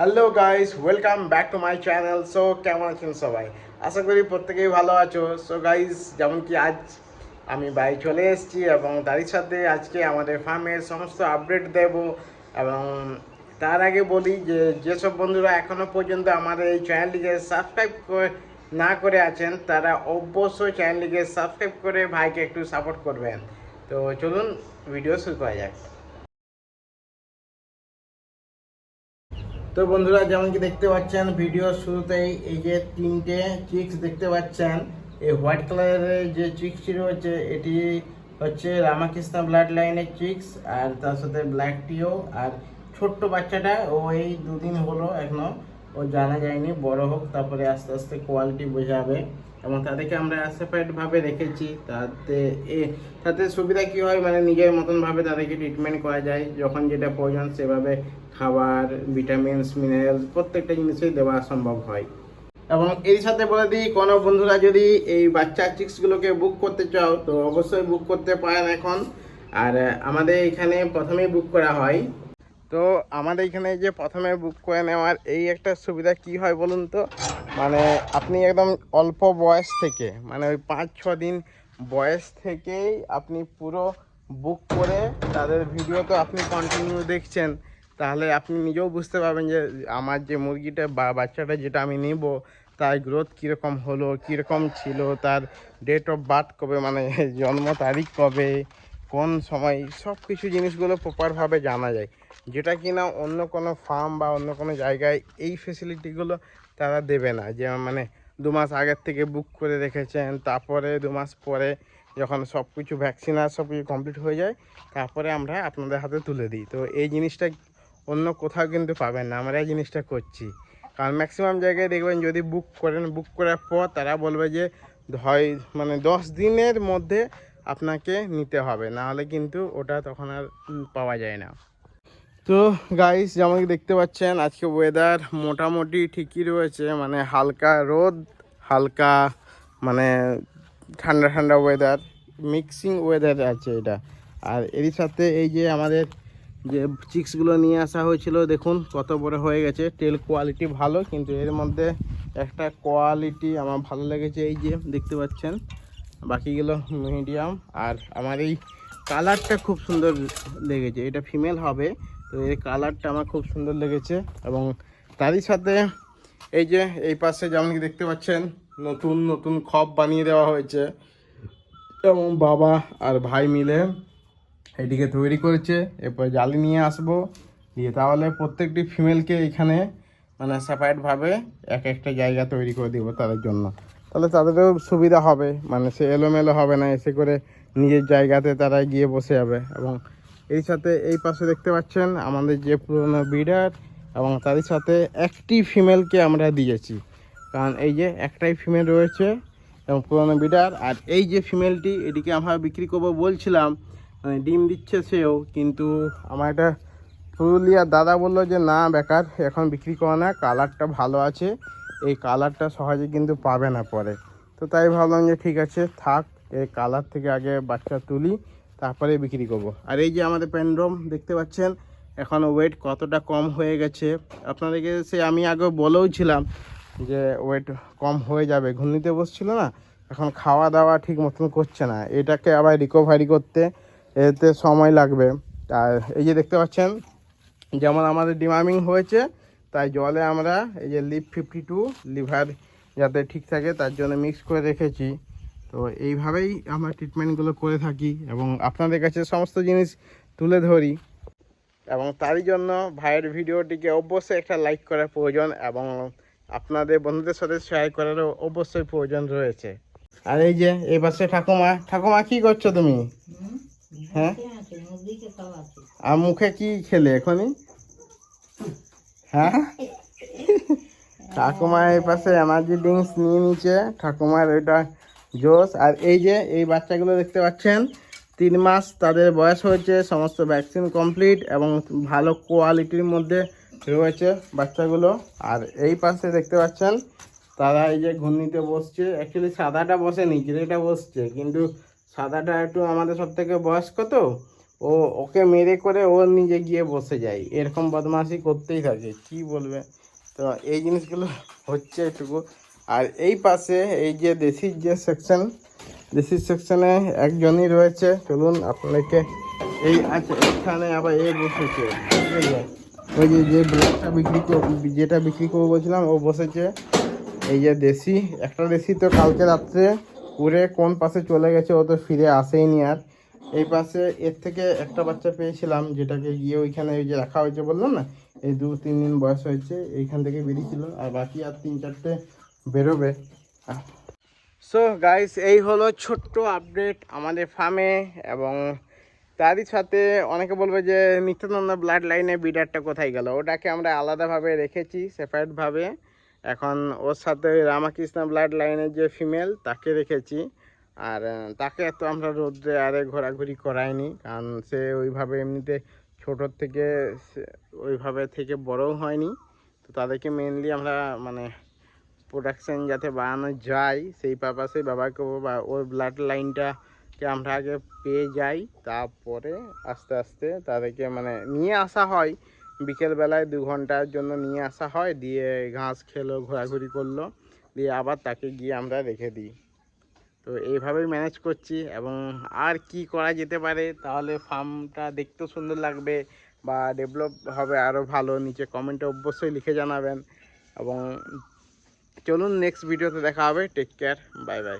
Hello guys welcome back to my channel so কেমন আছেন সবাই? আশা করি প্রত্যেকেই ভালো আছো। সো গাইস যেমন কি আজ আমি বাড়ি চলে এসেছি এবং তারই সাথে আজকে আমাদের ফার্মের সমস্ত আপডেট দেব এবং তার আগে বলি যে, যেসব বন্ধুরা এখনও পর্যন্ত আমাদের এই চ্যানেলটিকে সাবস্ক্রাইব না করে আছেন, তারা অবশ্যই চ্যানেলটিকে সাবস্ক্রাইব করে ভাইকে একটু সাপোর্ট করবেন। তো, চলুন ভিডিও শুরু করা যাক। তো বন্ধুরা, যেমন কি দেখতে পাচ্ছেন ভিডিওর শুরুতেই এই যে তিনটে চিক্স দেখতে পাচ্ছেন, এই হোয়াইট কালারের যে চিক্সটি রয়েছে, এটি হচ্ছে রামাকৃষ্ণ ব্লাড লাইনের চিক্স আর তার সাথে ব্ল্যাক টিও আর ছোট্ট বাচ্চাটা, ও এই দুদিন হলো এখনও, ও জানা যায়নি, বড় হোক, তারপরে আস্তে আস্তে কোয়ালিটি বোঝাবে, এবং তাদেরকে আমরা সেপারেট ভাবে রেখেছি তাতে এ, তাতে সুবিধা কি হয় মানে নিজের মতন ভাবে তাদেরকে ট্রিটমেন্ট করা যায়, যখন যেটা প্রয়োজন সেভাবে খাবার ভিটামিনস মিনারেলস প্রত্যেকটা জিনিসই দেওয়া সম্ভব হয়। এবং এর সাথে বলে দিই, কোনো বন্ধুরা যদি এই বাচ্চা চিক্সগুলোকে বুক করতে চাও, তো অবশ্যই বুক করতে পারেন এখন। আর, আমাদের এখানে প্রথমেই বুক করা হয়। তো আমাদের এখানে যে প্রথমে বুক করে নেওয়ার এই একটা সুবিধা কি হয় বলুন তো? মানে আপনি একদম অল্প বয়স থেকে মানে ওই পাঁচ, ছ দিন বয়স থেকেই আপনি পুরো বুক করে তাদের ভিডিও তো আপনি কন্টিনিউ দেখছেন। তাহলে আপনি নিজেও বুঝতে পারবেন যে আমার যে মুরগিটা বা বাচ্চাটা যেটা আমি নিব, তার গ্রোথ কীরকম হলো, কীরকম ছিল, তার ডেট অফ বার্থ কবে মানে জন্ম তারিখ কবে, কোন সময় সব কিছু জিনিসগুলো প্রপারভাবে জানা যায়। যেটা কিনা অন্য কোনো ফার্ম বা অন্য কোনো জায়গায় এই ফেসিলিটিগুলো তারা দেবে না। যে মানে দু মাস আগের থেকে বুক করে রেখেছেন, তারপরে দু মাস পরে যখন সব কিছু ভ্যাকসিন আর সব কিছু কমপ্লিট হয়ে যায়, তারপরে আমরা আপনাদের হাতে তুলে দিই। তো এই জিনিসটা অন্য কোথাও কিন্তু পাবেন না। আমরা এই জিনিসটা করছি। কারণ ম্যাক্সিমাম জায়গায় দেখবেন যদি বুক করেন বুক করার পর তারা বলবে যে হয় মানে দশ দিনের মধ্যে আপনাকে নিতে হবে। না হলে কিন্তু ওটা তখন আর পাওয়া যায় না। তো গাইস যেমন দেখতে পাচ্ছেন, আজকে ওয়েদার মোটামুটি ঠিকই রয়েছে। মানে হালকা রোদ, হালকা মানে ঠান্ডা ঠান্ডা ওয়েদার মিক্সিং ওয়েদার আছে এটা। আর এরই সাথে এই যে আমাদের যে চিক্সগুলো নিয়ে আসা হয়েছিল, দেখুন কত বড় হয়ে গেছে। টেল কোয়ালিটি ভালো, কিন্তু এর মধ্যে একটা কোয়ালিটি আমার ভালো লেগেছে এই যে, দেখতে পাচ্ছেন। বাকিগুলো মিডিয়াম আর আমার এই কালারটা খুব সুন্দর লেগেছে। এটা ফিমেল হবে, তো এর কালারটা আমার খুব সুন্দর লেগেছে, এবং তারই সাথে এই যে, এই পাশে যেমন কি দেখতে পাচ্ছেন, নতুন নতুন খপ বানিয়ে দেওয়া হয়েছে। এবং বাবা আর ভাই মিলে এটিকে তৈরি করেছে, এরপর জালি নিয়ে আসব। দিয়ে তাহলে প্রত্যেকটি ফিমেলকে এখানে মানে সেপারেটভাবে এক একটা জায়গা তৈরি করে দিব তাদের জন্য। তাহলে তাদেরও সুবিধা হবে মানে সে এলোমেলো হবে না, এসে করে নিজের জায়গাতে তারা গিয়ে বসে যাবে। এবং এই সাথে এই পাশে দেখতে পাচ্ছেন আমাদের যে পুরনো বিডার এবং তাদের সাথে একটি ফিমেলকে আমরা দিয়েছি। কারণ এই যে একটাই ফিমেল রয়েছে এবং পুরনো বিডার আর এই যে ফিমেলটি এটিকে আমরা বিক্রি করব বলছিলাম ডিম দিচ্ছে সেও, কিন্তু আমার একটা পুরুলিয়ার দাদা বলল যে, না বেকার, এখন বিক্রি করে না, কালারটা ভালো আছে। এই কালারটা সহজে কিন্তু পাবে না পরে। তো তাই ভাবলাম যে, ঠিক আছে, থাক, এই কালার থেকে আগে বাচ্চা তুলি, তারপরে বিক্রি করব। আর এই যে আমাদের প্যান্ড্রম দেখতে পাচ্ছেন, এখন ওয়েট কতটা কম হয়ে গেছে। আপনাদেরকে সে আমি আগে বলেও ছিলাম যে, ওয়েট কম হয়ে যাবে। ঘূর্ণিতে বসছিল না, এখন খাওয়া দাওয়া ঠিক মতন করছে না। এটাকে আবার রিকভারি করতে এতে সময় লাগবে। আর এই যে দেখতে পাচ্ছেন, যেমন আমাদের ডিমার্মিং হয়েছে, তাই জলে আমরা এই যে লিভ ফিফটি টু লিভার যাতে ঠিক থাকে, তার জন্য মিক্স করে রেখেছি। তো এইভাবেই আমরা ট্রিটমেন্টগুলো করে থাকি এবং আপনাদের কাছে সমস্ত জিনিস তুলে ধরি। এবং তারই জন্য ভাইয়ের ভিডিওটিকে অবশ্যই একটা লাইক করার প্রয়োজন এবং আপনাদের বন্ধুদের সাথে শেয়ার করারও অবশ্যই প্রয়োজন রয়েছে। আর এই যে, এই পাশে ঠাকুমা ঠাকুমা কি করছ তুমি? হ্যাঁ? আর মুখে কি খেলে এখনই? হ্যাঁ? ঠাকুমা এই পাশে এনার্জি ড্রিঙ্কস নিয়ে নিচ্ছে। ঠাকুমার ওইটা জোশ আর এই যে এই বাচ্চাগুলো দেখতে পাচ্ছেন, তিন মাস তাদের বয়স হয়েছে, সমস্ত ভ্যাকসিন কমপ্লিট এবং ভালো কোয়ালিটির মধ্যে রয়েছে বাচ্চাগুলো। আর এই পাশে দেখতে পাচ্ছেন, তারা এই যে ঘূর্ণিতে বসছে। অ্যাকচুয়ালি সাদাটা বসেনি, গ্রেটা বসছে। কিন্তু সাদাটা একটু আমাদের সব থেকে বয়স্ক তো, ও ওকে মেরে করে ও নিজে গিয়ে বসে যায়। এরকম বদমাশি করতেই থাকে, কি বলবে? তো এই জিনিসগুলো হচ্ছে এটুকু আর এই পাশে এই যে দেশির যে সেকশন দেশির সেকশনে একজনই রয়েছে। চলুন আপনাকে এই আছে এখানে আবার এ বসেছে ওই যে যে ব্ল্যাকটা বিক্রি কর- যেটা বিক্রি করব বলছিলাম, ও বসেছে। এই যে দেশি, একটা দেশি তো কালকে রাত্রে উড়ে কোন পাশে চলে গেছে ও তো ফিরে আসেইনি আর। এই পাশে এর থেকে একটা বাচ্চা পেয়েছিলাম, যেটাকে গিয়ে ওইখানে ওই যে রাখা হয়েছে বললাম না, এই দু তিন দিন বয়স হয়েছে, এইখান থেকে বেরিয়েছিল আর বাকি আর তিন চারটে বেরোবে। সো গাইস এই হলো ছোট্ট আপডেট আমাদের ফার্মে এবং তারই সাথে অনেকে বলবে যে নিত্যানন্দ ব্লাড লাইনে বিডারটা কোথায় গেল? ওটাকে আমরা আলাদাভাবে রেখেছি সেপারেটভাবে এখন ওর সাথে রামাকৃষ্ণ ব্লাড লাইনের যে ফিমেল তাকে রেখেছি। আর তাকে তো আমরা রোদ্রে আরে ঘোরাঘুরি করাইনি, কারণ সে ওইভাবে এমনিতে ছোটোর থেকে ওইভাবে থেকে বড়ও হয়নি। তো তাদেরকে মেনলি আমরা মানে প্রোডাকশান যাতে বাড়ানো যায়, সেই পারপাসে বাবাকে বা, ওর ব্লাড লাইনটাকে আমরা আগে পেয়ে যাই। তারপরে আস্তে আস্তে তাদেরকে মানে নিয়ে আসা হয়। বিকেলবেলায় দু ঘণ্টার জন্য নিয়ে আসা হয়, দিয়ে ঘাস খেলো, ঘোরাঘুরি করল, দিয়ে আবার তাকে গিয়ে আমরা রেখে দিই। তো এইভাবেই ম্যানেজ করছি এবং আর কি করা যেতে পারে, তাহলে ফার্মটা দেখতেও সুন্দর লাগবে বা ডেভেলপ হবে আরও ভালো, নিচে কমেন্টে অবশ্যই লিখে জানাবেন। এবং চলুন নেক্সট ভিডিওতে দেখা হবে। Take care bye bye